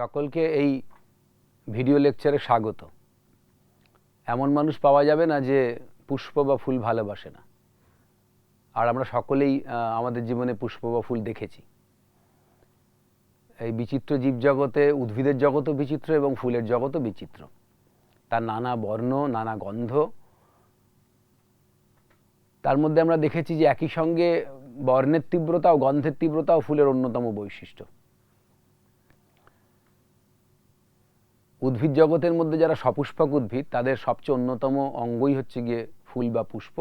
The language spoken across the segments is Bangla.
সকলকে এই ভিডিও লেকচারে স্বাগত। এমন মানুষ পাওয়া যাবে না যে পুষ্প বা ফুল ভালোবাসে না। আর আমরা সকলেই আমাদের জীবনে পুষ্প বা ফুল দেখেছি। এই বিচিত্র জীবজগতে, উদ্ভিদের জগতও বিচিত্র এবং ফুলের জগতও বিচিত্র। তার নানা বর্ণ, নানা গন্ধ। তার মধ্যে আমরা দেখেছি যে একই সঙ্গে বর্ণের তীব্রতা ও গন্ধের তীব্রতা ও ফুলের অন্যতম বৈশিষ্ট্য। উদ্ভিদ জগতের মধ্যে যারা সপুষ্পক উদ্ভিদ, তাদের সবচেয়ে অন্যতম অঙ্গই হচ্ছে গিয়ে ফুল বা পুষ্প।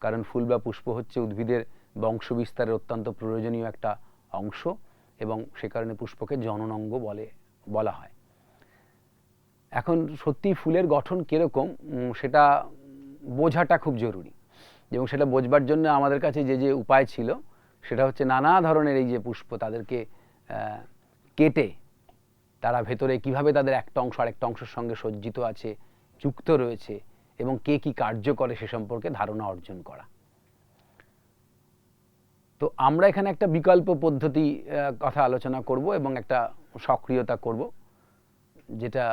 কারণ ফুল বা পুষ্প হচ্ছে উদ্ভিদের বংশ বিস্তারের অত্যন্ত প্রয়োজনীয় একটা অংশ এবং সে কারণে পুষ্পকে জনন অঙ্গ বলে, বলা হয়। এখন সত্যি ফুলের গঠন কীরকম সেটা বোঝাটা খুব জরুরি। এবং সেটা বোঝবার জন্য আমাদের কাছে যে যে উপায় ছিল, সেটা হচ্ছে নানা ধরনের এই যে পুষ্প তাদেরকে কেটে তারা ভেতরে কীভাবে তাদের একটা অংশ আরেকটা অংশের সঙ্গে সজ্জিত আছে, যুক্ত রয়েছে এবং কে কি কার্য করে সে সম্পর্কে ধারণা অর্জন করা। তো আমরা এখানে একটা বিকল্প পদ্ধতি কথা আলোচনা করব এবং একটা সক্রিয়তা করব, যেটা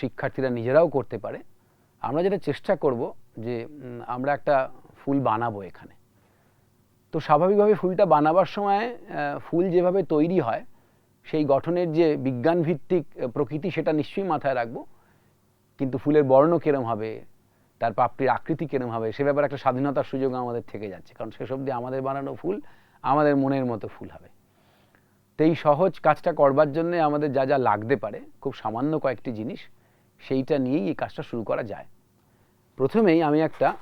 শিক্ষার্থীরা নিজেরাও করতে পারে। আমরা যেটা চেষ্টা করব যে আমরা একটা ফুল বানাবো এখানে। তো স্বাভাবিকভাবে ফুলটা বানাবার সময় ফুল যেভাবে তৈরি হয় সেই গঠনের যে বিজ্ঞান ভিত্তিক প্রকৃতি সেটা নিশ্চয়ই মাথায় রাখব। কিন্তু ফুলের বর্ণ কিরম হবে? তার পাপড়ির আকৃতি কিরম হবে? সে ব্যাপারে একটা স্বাধীনতার সুযোগ আমাদের থেকে যাচ্ছে। কারণ শেষ অবধি আমাদের বানানো ফুল আমাদের মনের মতো ফুল হবে। তো এই সহজ কাজটা করবার জন্য আমাদের যা যা লাগতে পারে, খুব সামান্য কয়েকটি জিনিস, সেইটা নিয়েই এই কাজটা শুরু করা যায়। প্রথমেই আমি একটা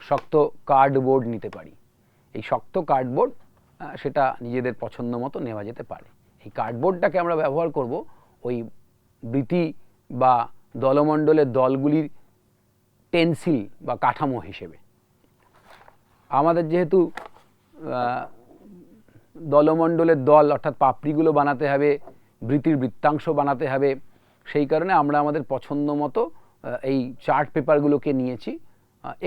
শক্ত কার্ডবোর্ড নিতে পারি। এই শক্ত কার্ডবোর্ড সেটা নিজেদের পছন্দ মতো নেওয়া যেতে পারে। এই কার্ডবোর্ডটাকে আমরা ব্যবহার করব ওই বৃতি বা দলমণ্ডলের দলগুলির টেন্সিল বা কাঠামো হিসেবে। আমাদের যেহেতু দলমণ্ডলের দল অর্থাৎ পাপড়িগুলো বানাতে হবে, বৃত্তির বৃত্তাংশ বানাতে হবে, সেই কারণে আমরা আমাদের পছন্দ মতো এই চার্ট পেপারগুলোকে নিয়েছি।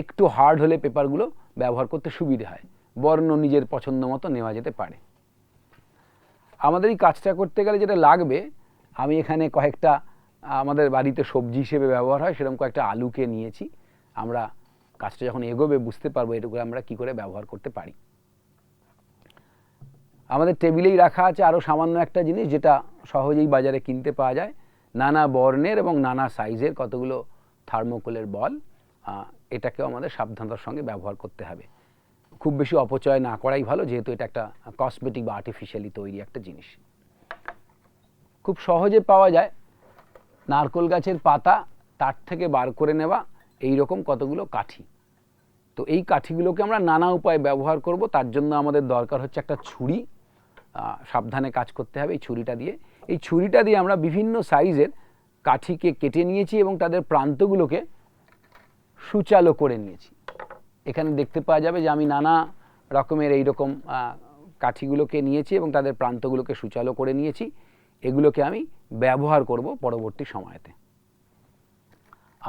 একটু হার্ড হলে পেপারগুলো ব্যবহার করতে সুবিধে হয়। বর্ণ নিজের পছন্দ মতো নেওয়া যেতে পারে। আমাদের এই কাজটা করতে গেলে যেটা লাগবে, আমি এখানে কয়েকটা, আমাদের বাড়িতে সবজি হিসেবে ব্যবহার হয়, সেরকম কয়েকটা আলুকে নিয়েছি। আমরা কাজটা যখন এগোবে বুঝতে পারব এটুকু আমরা কি করে ব্যবহার করতে পারি। আমাদের টেবিলেই রাখা আছে আরও সামান্য একটা জিনিস, যেটা সহজেই বাজারে কিনতে পাওয়া যায়। নানা বর্ণের এবং নানা সাইজের কতগুলো থার্মোকোলের বল এটাকেও আমাদের সাবধানতার সঙ্গে ব্যবহার করতে হবে। খুব বেশি অপচয় না করাই ভালো, যেহেতু এটা একটা কসমেটিক বা আর্টিফিশিয়ালি তৈরি একটা জিনিস। খুব সহজে পাওয়া যায়। নারকোল গাছের পাতা তার থেকে বার করে নেওয়া এই রকম কতগুলো কাঠি। তো এই কাঠিগুলোকে আমরা নানা উপায়ে ব্যবহার করব। তার জন্য আমাদের দরকার হচ্ছে একটা ছুরি। সাবধানে কাজ করতে হবে এই ছুরিটা দিয়ে। এই ছুরিটা দিয়ে আমরা বিভিন্ন সাইজের কাঠিকে কেটে নিয়েছি এবং তাদের প্রান্তগুলোকে সুচালো করে নিয়েছি। এখানে দেখতে পাওয়া যাবে যে আমি নানা রকমের এই রকম কাঠিগুলোকে নিয়েছি এবং তাদের প্রান্তগুলোকে সুচালো করে নিয়েছি। এগুলোকে আমি ব্যবহার করব পরবর্তী সময়তে।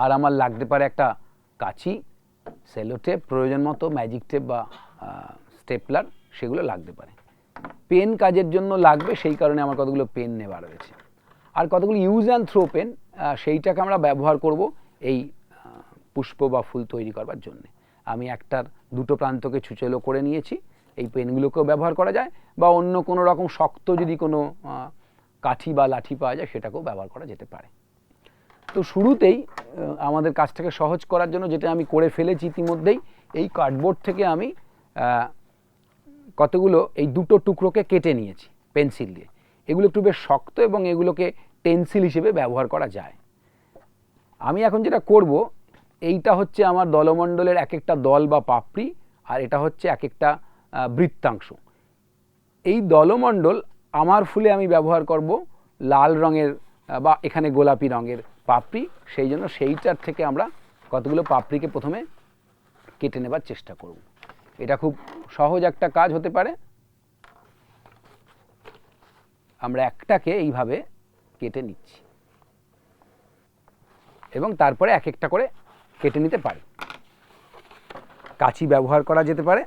আর আমার লাগতে পারে একটা কাঁচি, সেলো টেপ, প্রয়োজন মতো ম্যাজিক টেপ বা স্টেপলার, সেগুলো লাগতে পারে। পেন কাজের জন্য লাগবে, সেই কারণে আমার কতগুলো পেন নেওয়া রয়েছে। আর কতগুলো ইউজ অ্যান্ড থ্রো পেন সেইটাকে আমরা ব্যবহার করব এই পুষ্প বা ফুল তৈরি করবার জন্য। আমি একটার দুটো প্রান্তকে ছুচলো করে নিয়েছি, এই পেনগুলোকেও ব্যবহার করা যায়, বা অন্য কোনো রকম শক্ত যদি কোনো কাঠি বা লাঠি পাওয়া যায় সেটাকেও ব্যবহার করা যেতে পারে। তো শুরুতেই আমাদের কাজটাকে সহজ করার জন্য যেটা আমি করে ফেলেছি ইতিমধ্যেই, এই কার্ডবোর্ড থেকে আমি কতগুলো এই দুটো টুকরোকে কেটে নিয়েছি, পেন্সিল দিয়ে। এগুলো একটু বেশ শক্ত এবং এগুলোকে টেন্সিল হিসেবে ব্যবহার করা যায়। আমি এখন যেটা করব এইটা হচ্ছে আমার দলমণ্ডলের এক একটা দল বা পাপড়ি, আর এটা হচ্ছে এক একটা বৃত্তাংশ। এই দলমণ্ডল আমার ফুলে আমি ব্যবহার করব লাল রঙের বা এখানে গোলাপি রঙের পাপড়ি। সেই জন্য সেইটার থেকে আমরা কতগুলো পাপড়িকে প্রথমে কেটে নেবার চেষ্টা করব। এটা খুব সহজ একটা কাজ হতে পারে। আমরা একটাকে এইভাবে কেটে নিচ্ছি। এবং তারপরে এক একটা করে কেটে নিতে পারি। কাঁচি ব্যবহার করা যেতে পারে।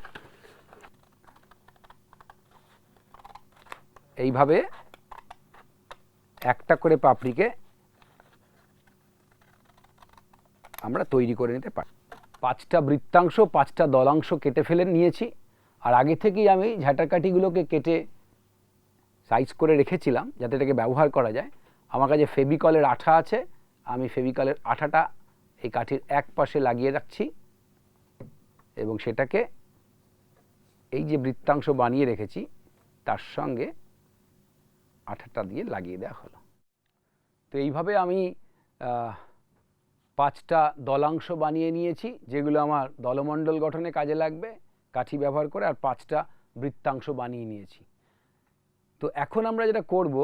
এইভাবে একটা করে পাপড়িকে আমরা তৈরি করে নিতে পারি। পাঁচটা বৃত্তাংশ, পাঁচটা দলাংশ কেটে ফেলে নিয়েছি। আর আগে থেকেই আমি ঝাঁটাকাঠিগুলোকে কেটে সাইজ করে রেখেছিলাম, যাতে এটাকে ব্যবহার করা যায়। আমার কাছে ফেবিকলের আঠা আছে। আমি ফেবিকলের আঠাটা এই কাঠির এক পাশে লাগিয়ে রাখছি এবং সেটাকে এই যে বৃত্তাংশ বানিয়ে রেখেছি, তার সঙ্গে আঠাটা দিয়ে লাগিয়ে দেওয়া হলো। তো এইভাবে আমি পাঁচটা দলাংশ বানিয়ে নিয়েছি, যেগুলো আমার দলমণ্ডল গঠনে কাজে লাগবে, কাঠি ব্যবহার করে, আর পাঁচটা বৃত্তাংশ বানিয়ে নিয়েছি। তো এখন আমরা যেটা করব,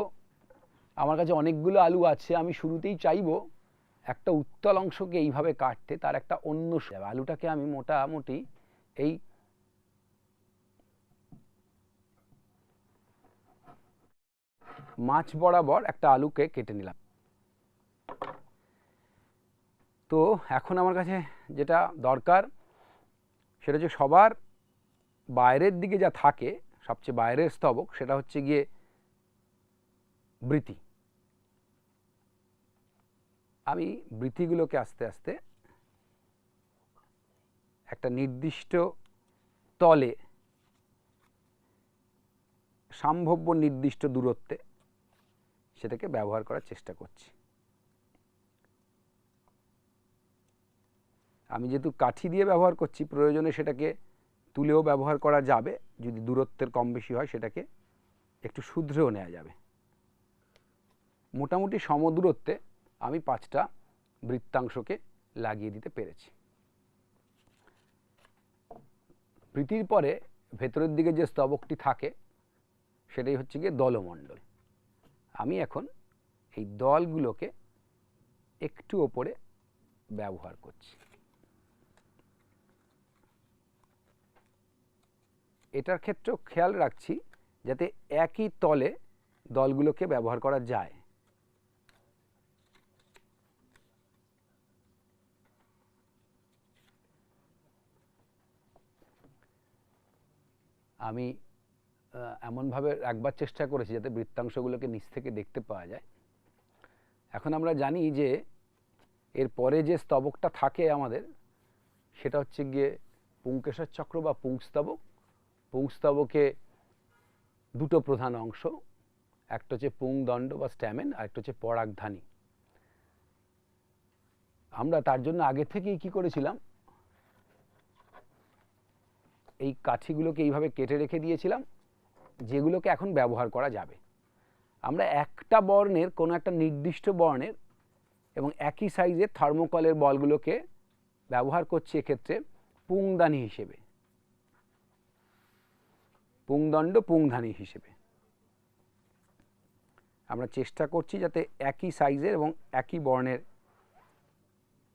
আমার কাছে অনেকগুলো আলু আছে, আমি শুরুতেই চাইব একটা উত্তল অংশকে এইভাবে কাটতে তার একটা অন্য। আলুটাকে আমি মোটামুটি এই মাছ বরাবর একটা আলুকে কেটে নিলাম তো এখন আমার কাছে যেটা দরকার, সেটা হচ্ছে সবার বাইরের দিকে যা থাকে, সবচেয়ে বাইরের স্তবক, সেটা হচ্ছে গিয়ে বৃতি আমি বৃতিগুলোকে আস্তে আস্তে একটা নির্দিষ্ট তলে সম্ভাব্য নির্দিষ্ট দূরত্বে সেটাকে ব্যবহার করার চেষ্টা করছি। আমি যেহেতু কাঠি দিয়ে ব্যবহার করছি, প্রয়োজনে সেটাকে তুলেও ব্যবহার করা যাবে। যদি দূরত্বের কম বেশি হয়, সেটাকে একটু শুধরেও নেওয়া যাবে। মোটামুটি সমদূরত্বে আমি পাঁচটা বৃত্তাংশকে লাগিয়ে দিতে পেরেছি। প্রীতির পরে ভেতরের দিকে যে স্তবকটি থাকে, সেটাই হচ্ছে গিয়ে দলমণ্ডল। আমি এখন এই দলগুলোকে একটু ওপরে ব্যবহার করছি। এটার ক্ষেত্রেও খেয়াল রাখছি যাতে একই তলে দলগুলোকে ব্যবহার করা যায়। আমি এমনভাবে রাখবার চেষ্টা করেছি যাতে বৃত্তাংশগুলোকে নিচ থেকে দেখতে পাওয়া যায়। এখন আমরা জানি যে, এর পরে যে স্তবকটা থাকে আমাদের, সেটা হচ্ছে গিয়ে পুংকেশর চক্র বা পুংস্তবক। পুংস্তবকে দুটো প্রধান অংশ, একটা হচ্ছে পুংদণ্ড বা স্ট্যামেন, আর একটা হচ্ছে পরাগধানী। আমরা তার জন্য আগে থেকেই কি করেছিলাম? এই কাঠিগুলোকে এইভাবে কেটে রেখে দিয়েছিলাম, যেগুলোকে এখন ব্যবহার করা যাবে। আমরা একটা বর্ণের, কোনো একটা নির্দিষ্ট বর্ণের এবং একই সাইজের থার্মোকলের বলগুলোকে ব্যবহার করছি এক্ষেত্রে পুংদানি হিসেবে। পুংদণ্ড পুংধানী হিসেবে। আমরা চেষ্টা করছি যাতে একই সাইজের এবং একই বর্ণের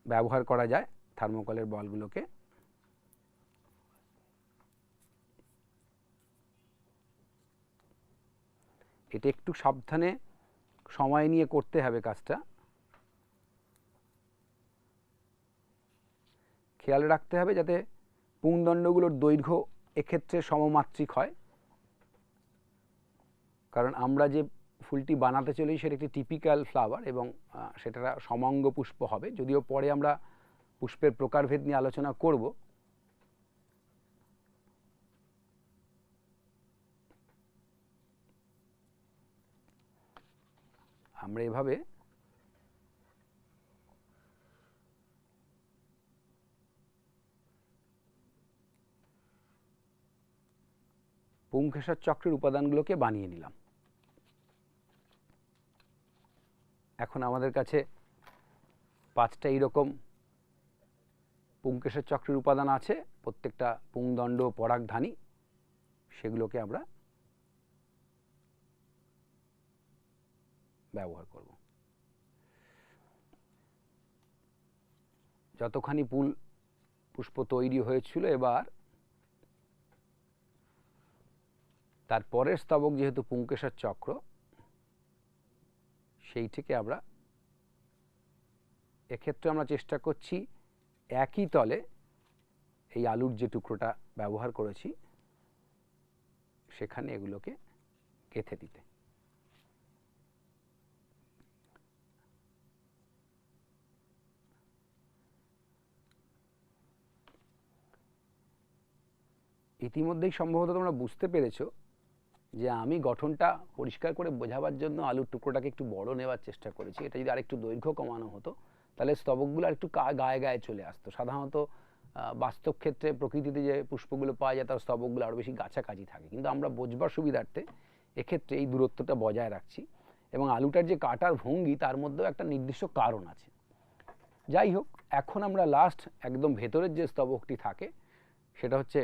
ব্যবহার করা যায় থার্মোকলের বলগুলোকে। এটা একটু সাবধানে সময় নিয়ে করতে হবে কাজটা। খেয়াল রাখতে হবে যাতে পুংদণ্ডগুলোর দৈর্ঘ্য এক্ষেত্রে সমমাত্রিক হয়। কারণ আমরা যে ফুলটি বানাতে চলেছি সেটা একটি টিপিক্যাল ফ্লাওয়ার এবং সেটা সমাঙ্গ পুষ্প হবে। যদিও পরে আমরা পুষ্পের প্রকারভেদ নিয়ে আলোচনা করব আমরা এভাবে পুংখেসার চক্রের উপাদানগুলোকে বানিয়ে নিলাম। এখন আমাদের কাছে পাঁচটা এইরকম পুংকেশের চক্রের উপাদান আছে, প্রত্যেকটা পুংদণ্ড, পরাগধানী, সেগুলোকে আমরা ব্যবহার করব। যতখানি ফুল পুষ্প তৈরি হয়েছিল এবার, তার পরের স্তবক যেহেতু পুংকেশর চক্র, সেই থেকে আমরা এক্ষেত্রে আমরা চেষ্টা করছি একই তলে এই আলুর যে টুকরোটা ব্যবহার করেছি, সেখানে এগুলোকে গেঁথে দিতে। ইতিমধ্যেই সম্ভবত তোমরা বুঝতে পেরেছ যে আমি গঠনটা পরিষ্কার করে বোঝাবার জন্য আলুর টুকরোটাকে একটু বড় নেওয়ার চেষ্টা করেছি। এটা যদি আরেকটু দৈর্ঘ্য কমানো হতো, তাহলে স্তবকগুলো আরেকটু গায়ে গায়ে চলে আসতো। সাধারণত বাস্তব ক্ষেত্রে প্রকৃতিতে যে পুষ্পগুলো পাওয়া যায়, তার স্তবকগুলো আরও বেশি কাছাকাছি থাকে। কিন্তু আমরা বোঝবার সুবিধার্থে এক্ষেত্রে এই দূরত্বটা বজায় রাখছি এবং আলুটার যে কাটার ভঙ্গি, তার মধ্যেও একটা নির্দিষ্ট কারণ আছে। যাই হোক, এখন আমরা লাস্ট একদম ভেতরের যে স্তবকটি থাকে, সেটা হচ্ছে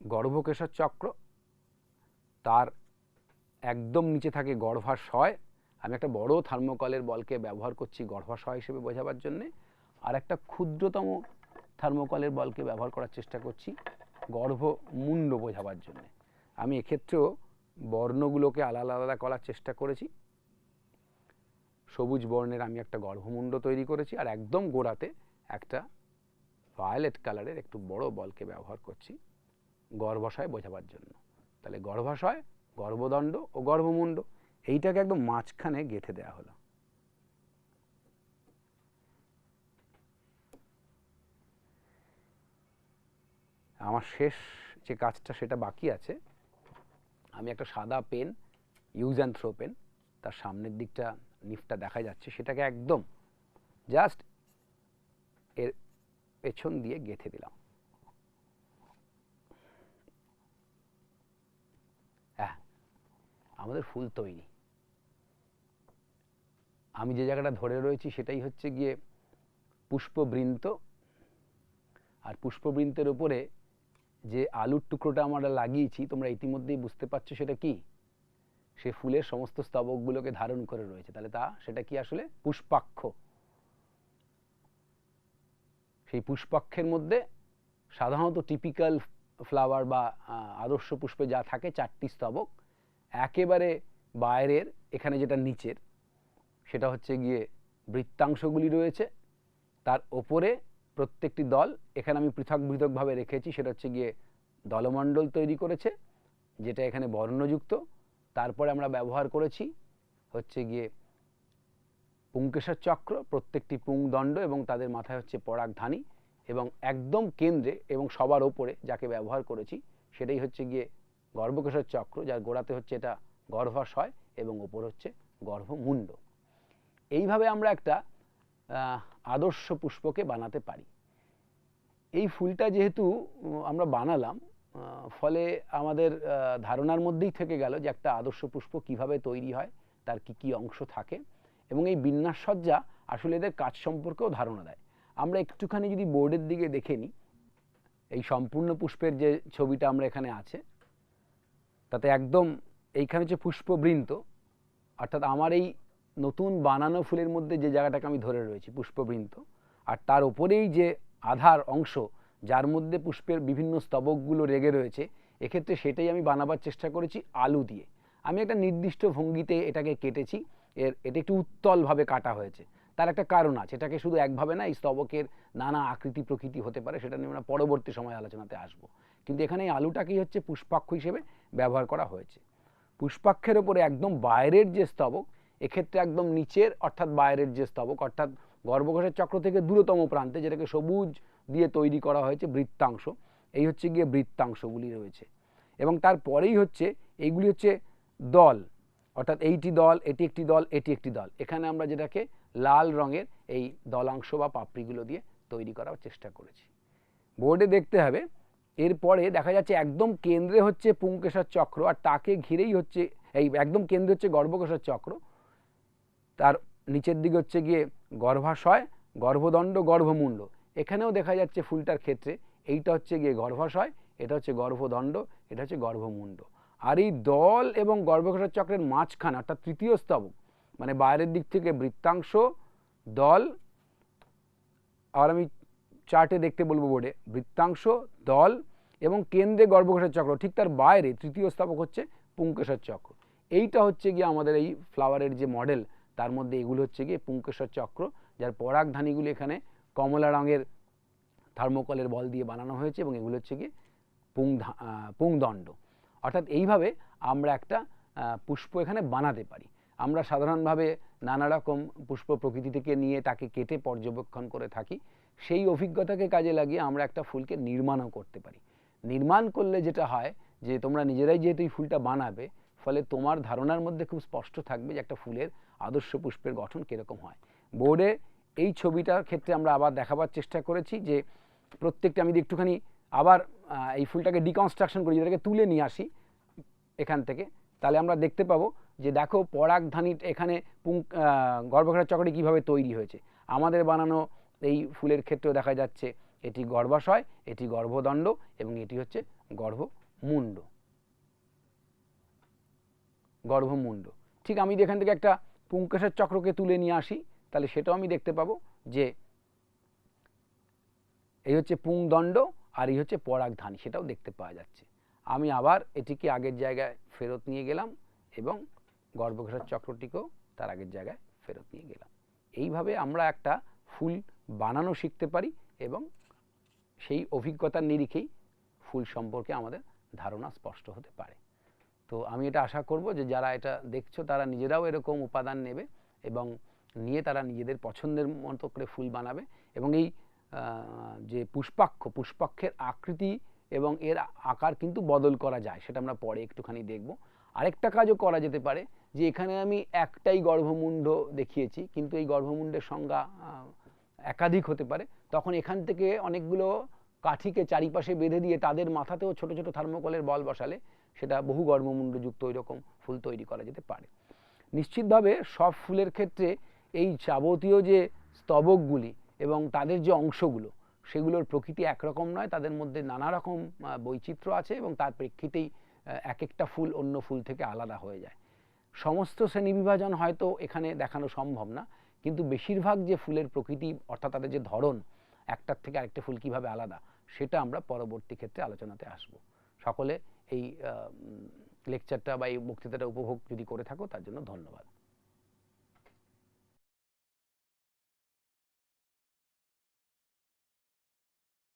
গর্ভকেশর চক্র, তার একদম নিচে থাকে গর্ভাশয়। আমি একটা বড় থার্মোকলের বলকে ব্যবহার করছি গর্ভাশয় হিসেবে বোঝাবার জন্যে। আর একটা ক্ষুদ্রতম থার্মোকলের বলকে ব্যবহার করার চেষ্টা করছি গর্ভমুণ্ড বোঝাবার জন্যে। আমি এক্ষেত্রেও বর্ণগুলোকে আলাদা আলাদা করার চেষ্টা করেছি। সবুজ বর্ণের আমি একটা গর্ভমুণ্ড তৈরি করেছি আর একদম গোড়াতে একটা ভায়োলেট কালারের একটু বড় বলকে ব্যবহার করছি। গর্ভাশয় বোঝাবার জন্য। তাহলে গর্ভাশয়, গর্ভদণ্ড ও গর্ভমুণ্ড, এইটাকে একদম মাঝখানে গেঁথে দেওয়া হলো। আমার শেষ যে কাজটা সেটা বাকি আছে, আমি একটা সাদা pen use and throw pen, তার সামনের দিকটা, নিফটা দেখা যাচ্ছে, সেটাকে একদম জাস্ট এর পেছন দিয়ে গেঁথে দিলাম হ্যাঁ আমাদের ফুল তৈরি। আমি যে জায়গাটা ধরে রয়েছি সেটাই হচ্ছে গিয়ে পুষ্পবৃন্ত। আর পুষ্পবৃন্তের উপরে যে আলুর টুকরোটা আমরা লাগিয়েছি, তোমরা ইতিমধ্যেই বুঝতে পারছ সেটা কি? সে ফুলের সমস্ত স্তবকগুলোকে ধারণ করে রয়েছে। তাহলে তা, সেটা কি আসলে? পুষ্পাক্ষ। সেই পুষ্পাক্ষের মধ্যে সাধারণত টিপিক্যাল ফ্লাওয়ার বা আদর্শ পুষ্পে যা থাকে চারটি স্তবক একেবারে বাইরের, এখানে যেটা নিচের, সেটা হচ্ছে গিয়ে বৃত্তাংশগুলি রয়েছে। তার ওপরে প্রত্যেকটি দল, এখানে আমি পৃথক পৃথকভাবে রেখেছি, সেটা হচ্ছে গিয়ে দলমণ্ডল তৈরি করেছে, যেটা এখানে বর্ণযুক্ত। তারপরে আমরা ব্যবহার করেছি হচ্ছে গিয়ে পুংকেশর চক্র, প্রত্যেকটি পুংদণ্ড এবং তাদের মাথায় হচ্ছে পরাগধানী এবং একদম কেন্দ্রে এবং সবার ওপরে যাকে ব্যবহার করেছি, সেটাই হচ্ছে গিয়ে গর্ভকেশর চক্র, যার গোড়াতে হচ্ছে এটা গর্ভাশয় এবং ওপর হচ্ছে গর্ভমুণ্ড। এইভাবে আমরা একটা আদর্শ পুষ্পকে বানাতে পারি। এই ফুলটা যেহেতু আমরা বানালাম ফলে আমাদের ধারণার মধ্যেই থেকে গেল যে একটা আদর্শ পুষ্প কীভাবে তৈরি হয়, তার কি কি অংশ থাকে এবং এই বিন্যাস সজ্জা আসলে এদের কাজ সম্পর্কেও ধারণা দেয়। আমরা একটুখানি যদি বোর্ডের দিকে দেখে নিই, এই সম্পূর্ণ পুষ্পের যে ছবিটা আমরা এখানে আছে তাতে একদম এইখানে হচ্ছে পুষ্পবৃন্ত অর্থাৎ আমার এই নতুন বানানো ফুলের মধ্যে যে জায়গাটাকে আমি ধরে রয়েছি পুষ্পবৃন্ত আর তার উপরেই যে আধার অংশ, যার মধ্যে পুষ্পের বিভিন্ন স্তবকগুলো রেগে রয়েছে, এক্ষেত্রে সেটাই আমি বানাবার চেষ্টা করেছি আলু দিয়ে। আমি একটা নির্দিষ্ট ভঙ্গিতে এটাকে কেটেছি, এর, এটা একটু উত্তলভাবে কাটা হয়েছে। তার একটা কারণ আছে, এটাকে শুধু একভাবে না, এই স্তবকের নানা আকৃতি প্রকৃতি হতে পারে, সেটা নিয়ে আমরা পরবর্তী সময় আলোচনাতে আসব। কিন্তু এখানে এই আলুটাকেই হচ্ছে পুষ্পাক্ষ হিসেবে ব্যবহার করা হয়েছে। পুষ্পাক্ষের ওপরে একদম বাইরের যে স্তবক, এক্ষেত্রে একদম নিচের, অর্থাৎ বাইরের যে স্তবক, অর্থাৎ গর্ভকোষের চক্র থেকে দূরতম প্রান্তে যেটাকে সবুজ দিয়ে তৈরি করা হয়েছে বৃত্তাংশ, এই হচ্ছে গিয়ে বৃত্তাংশগুলি রয়েছে। এবং তারপরেই হচ্ছে এইগুলি হচ্ছে দল, অর্থাৎ এইটি দল, এটি একটি দল, এটি একটি দল। এখানে আমরা যেটাকে লাল রঙের এই দলাংশ বা পাপড়িগুলো দিয়ে তৈরি করার চেষ্টা করেছি। বোর্ডে দেখতে হবে এরপরে দেখা যাচ্ছে একদম কেন্দ্রে হচ্ছে পুংকেশর চক্র আর তাকে ঘিরেই হচ্ছে এই একদম কেন্দ্রে হচ্ছে গর্ভকেশর চক্র। তার নিচের দিকে হচ্ছে গিয়ে গর্ভাশয়, গর্ভদণ্ড গর্ভমুণ্ড এখানেও দেখা যাচ্ছে ফুলটার ক্ষেত্রে এইটা হচ্ছে গিয়ে গর্ভাশয়, এটা হচ্ছে গর্ভদণ্ড, এটা হচ্ছে গর্ভমুণ্ড আর এই দল এবং গর্ভকেশর চক্রের মাঝখান অর্থাৎ তৃতীয় স্তবক মানে বাইরের দিক থেকে বৃত্তাংশ, দল, আর আমি চার্টে দেখতে বলব বোর্ডে, বৃত্তাংশ, দল এবং কেন্দ্রে গর্ভকেশর চক্র। ঠিক তার বাইরে তৃতীয় স্থাপক হচ্ছে পুংকেশর চক্র। এইটা হচ্ছে গিয়ে আমাদের এই ফ্লাওয়ারের যে মডেল, তার মধ্যে এগুলো হচ্ছে গিয়ে পুঙ্কেশ্বর চক্র, যার পরাগধানীগুলি এখানে কমলা রঙের থার্মোকলের বল দিয়ে বানানো হয়েছে এবং এগুলো হচ্ছে গিয়ে পুং পুংদণ্ড। অর্থাৎ এইভাবে আমরা একটা পুষ্প এখানে বানাতে পারি। আমরা সাধারণভাবে নানা রকম পুষ্প প্রকৃতি থেকে নিয়ে তাকে কেটে পর্যবেক্ষণ করে থাকি। সেই অভিজ্ঞতাকে কাজে লাগিয়ে আমরা একটা ফুলকে নির্মাণও করতে পারি। নির্মাণ করলে যেটা হয় যে তোমরা নিজেরাই যেহেতু এই ফুলটা বানাবে, ফলে তোমার ধারণার মধ্যে খুব স্পষ্ট থাকবে যে একটা ফুলের আদর্শ পুষ্পের গঠন কীরকম হয়। বোর্ডে এই ছবিটার ক্ষেত্রে আমরা আবার দেখাবার চেষ্টা করেছি যে প্রত্যেকটা আমি একটুখানি আবার এই ফুলটাকে ডিকনস্ট্রাকশন করি, যেটাকে তুলে নিয়ে আসি এখান থেকে, তাহলে আমরা দেখতে পাবো যে দেখো পরাগধানী এখানে পুং গর্ভখার চক্রটি কীভাবে তৈরি হয়েছে। আমাদের বানানো এই ফুলের ক্ষেত্রেও দেখা যাচ্ছে এটি গর্ভাশয়, এটি গর্ভদণ্ড এবং এটি হচ্ছে গর্ভমুণ্ড। গর্ভমুণ্ড। ঠিক আমি যদি এখান থেকে একটা পুঙ্কেশের চক্রকে তুলে নিয়ে আসি, তাহলে সেটাও আমি দেখতে পাবো যে এই হচ্ছে পুংদণ্ড আর এই হচ্ছে পরাগধানী, সেটাও দেখতে পাওয়া যাচ্ছে। আমি আবার এটিকে আগের জায়গায় ফেরত নিয়ে গেলাম এবং গর্ভঘোষার চক্রটিকেও তার আগের জায়গায় ফেরত নিয়ে গেলাম। এইভাবে আমরা একটা ফুল বানানো শিখতে পারি এবং সেই অভিজ্ঞতার নিরিখেই ফুল সম্পর্কে আমাদের ধারণা স্পষ্ট হতে পারে। তো আমি এটা আশা করব যে যারা এটা দেখছ, তারা নিজেরাও এরকম উপাদান নেবে এবং নিয়ে তারা নিজেদের পছন্দের মতো করে ফুল বানাবে এবং এই যে পুষ্পাক্ষ, পুষ্পাক্ষের আকৃতি এবং এর আকার কিন্তু বদল করা যায়, সেটা আমরা পরে একটুখানি দেখব। আরেকটা কাজও করা যেতে পারে যে এখানে আমি একটাই গর্ভমুণ্ড দেখিয়েছি, কিন্তু এই গর্ভমুণ্ডের সংজ্ঞা একাধিক হতে পারে, তখন এখান থেকে অনেকগুলো কাঠিকে চারিপাশে বেঁধে দিয়ে তাদের মাথাতেও ছোট ছোট থার্মোকলের বল বসালে সেটা বহু গর্ভমুণ্ডযুক্ত ওই রকম ফুল তৈরি করা যেতে পারে। নিশ্চিতভাবে সব ফুলের ক্ষেত্রে এই যাবতীয় যে স্তবকগুলি এবং তাদের যে অংশগুলো, সেগুলোর প্রকৃতি একরকম নয়, তাদের মধ্যে নানা রকম বৈচিত্র্য আছে এবং তার প্রেক্ষিতেই এক একটা ফুল অন্য ফুল থেকে আলাদা হয়ে যায়। সমস্ত শ্রেণীবিভাজন হয়তো এখানে দেখানো সম্ভব না কিন্তু বেশিরভাগ যে ফুলের প্রকৃতি, অর্থাৎ তাদের যে ধরন, একটার থেকে আরেকটা ফুল কীভাবে আলাদা, সেটা আমরা পরবর্তী ক্ষেত্রে আলোচনাতে আসব। সকলে এই লেকচারটা বা এই বক্তৃতাটা উপভোগ যদি করে থাকো, তার জন্য ধন্যবাদ।